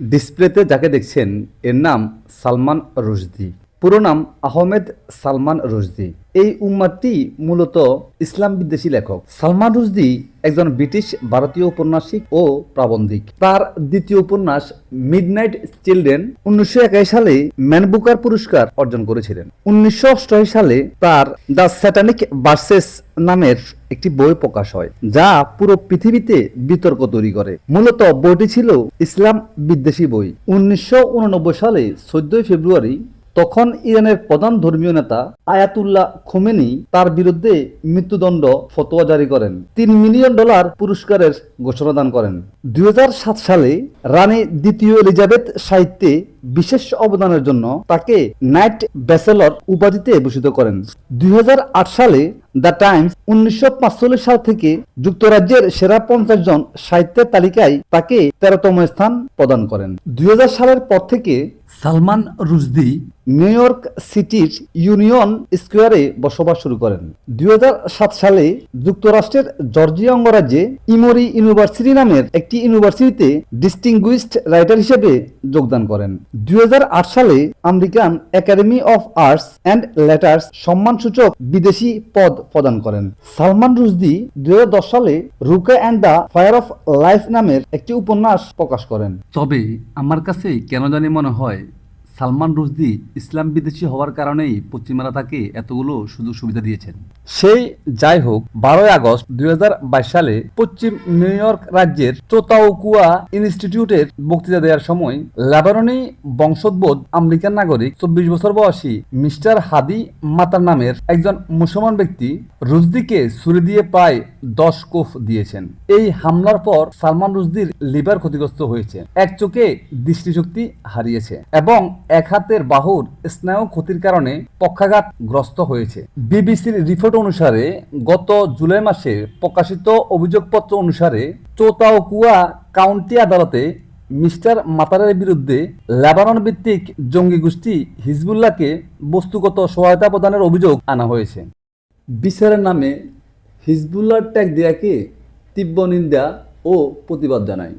ডিসপ্লেতে যাকে দেখছেন এর নাম সালমান রুশদি। পুরো নাম আহমেদ সালমান রুশদি। এই উম্মাদটি মূলত ইসলাম বিদ্বেষী লেখক। সালমান রুশদি একজন ব্রিটিশ ভারতীয় উপন্যাসিক ও প্রাবন্ধিক। তার দ্বিতীয় উপন্যাস মিডনাইট চিলড্রেন উনিশশো সালে ম্যানবুকার পুরস্কার অর্জন করেছিলেন। উনিশশো সালে তার দ্য স্যাটানিক ভার্সেস নামের একটি বই প্রকাশ হয়, যা পুরো পৃথিবীতে বিতর্ক তৈরি করে। মূলত বইটি ছিল ইসলাম বিদ্বেষী বই। উনিশশো উননব্বই সালে চোদ্দই ফেব্রুয়ারি তখন ইরানের প্রধান ধর্মীয় নেতা আয়াতুল্লাহ খোমেনি তার বিরুদ্ধে মৃত্যুদণ্ড ফতোয়া জারি করেন। তিন মিলিয়ন ডলার পুরস্কারের ঘোষণা দান করেন। দুই হাজার সাত সালে রানী দ্বিতীয় এলিজাবেথ সাহিত্যে বিশেষ অবদানের জন্য তাকে নাইট ব্যাচেলর উপাধিতে ভূষিত করেন। দুই হাজার আট সালে দ্য টাইমস উনিশশো সাল থেকে যুক্তরাজ্যের সেরা পঞ্চাশ জন সাহিত্যের তালিকায় তাকে তেরোতম স্থান প্রদান করেন। দুই হাজার সালের পর থেকে সালমান রুজদি নিউ ইয়র্ক সিটির ইউনিয়ন স্কোয়ারে বসবাস শুরু করেন। দু হাজার সাত সালে যুক্তরাষ্ট্রের জর্জিয়া অঙ্গরাজ্যে ইমোরি ইউনিভার্সিটি নামের একটি ইউনিভার্সিটিতে ডিস্টিংগুইশড রাইটার হিসেবে যোগদান করেন। দু হাজার আট সালে American Academy of Arts and Letters সম্মানসূচক বিদেশি পদ প্রদান করেন। সালমান রুজদি দুই হাজার দশ সালে Luka and the Fire of Life নামের একটি উপন্যাস প্রকাশ করেন। তবে আমার কাছে কেন জানি মনে হয় সালমান রুশদি ইসলাম বিদেশি হওয়ার কারণেই পশ্চিমারা তাকে এতগুলো সুযোগ সুবিধা দিয়েছেন। সেই যাই হোক, বারোই আগস্ট দুই সালে পশ্চিম নিউ ইয়র্ক রাজ্যের চোতাউকুয়া ইনস্টিটিউটের বক্তৃতা দেওয়ার সময় লেবাননি বংশোদ্ভূত আমেরিকান নাগরিক, চব্বিশ বছর বয়সী মিস্টার হাদি মাতার নামের একজন মুসলমান ব্যক্তি রুজদিকে ছুরি দিয়ে প্রায় দশ কোফ দিয়েছেন। এই হামলার পর সালমান রুজদির লিভার ক্ষতিগ্রস্ত হয়েছে। এক চোখে দৃষ্টিশক্তি হারিয়েছে এবং এক হাতের বাহুর স্নায়ু ক্ষতির কারণে পক্ষাঘাতগ্রস্ত হয়েছে। বিবিসির রিপোর্ট অনুসারে গত জুলাই মাসে প্রকাশিত অভিযোগপত্র অনুসারে চৌতাওকুয়া কাউন্টি আদালতে মিস্টার মাতারের বিরুদ্ধে লেবানন ভিত্তিক জঙ্গি গোষ্ঠী হিজবুল্লাহকে বস্তুগত সহায়তা প্রদানের অভিযোগ আনা হয়েছে। বিচারের নামে হিজবুল্লাহর ট্যাগ দেয়াকে তীব্র নিন্দা ও প্রতিবাদ জানায়।